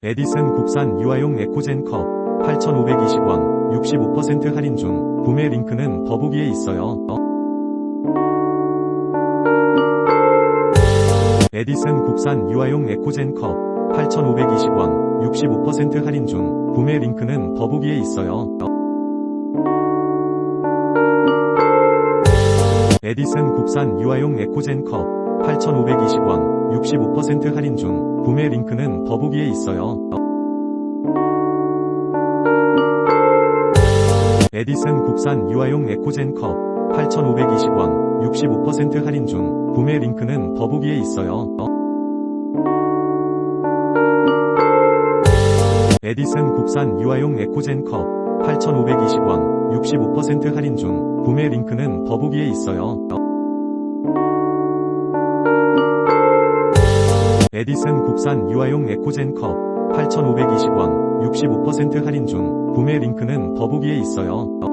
에디슨 국산 유아용 에코젠 컵 8,520원 65% 할인 중 구매 링크는 더보기에 있어요. 에디슨 국산 유아용 에코젠 컵 8,520원 65% 할인 중 구매 링크는 더보기에 있어요. 에디슨 국산 유아용 에코젠 컵 8,520원 65% 할인 중 구매 링크는 더보기에 있어요. 에디슨 국산 유아용 에코젠 컵 8,520원 65% 할인 중 구매 링크는 더보기에 있어요. 에디슨 국산 유아용 에코젠 컵 8,520원 65% 할인 중 구매 링크는 더보기에 있어요. 에디슨 국산 유아용 에코젠 컵 8,520원 65% 할인 중 구매 링크는 더보기에 있어요.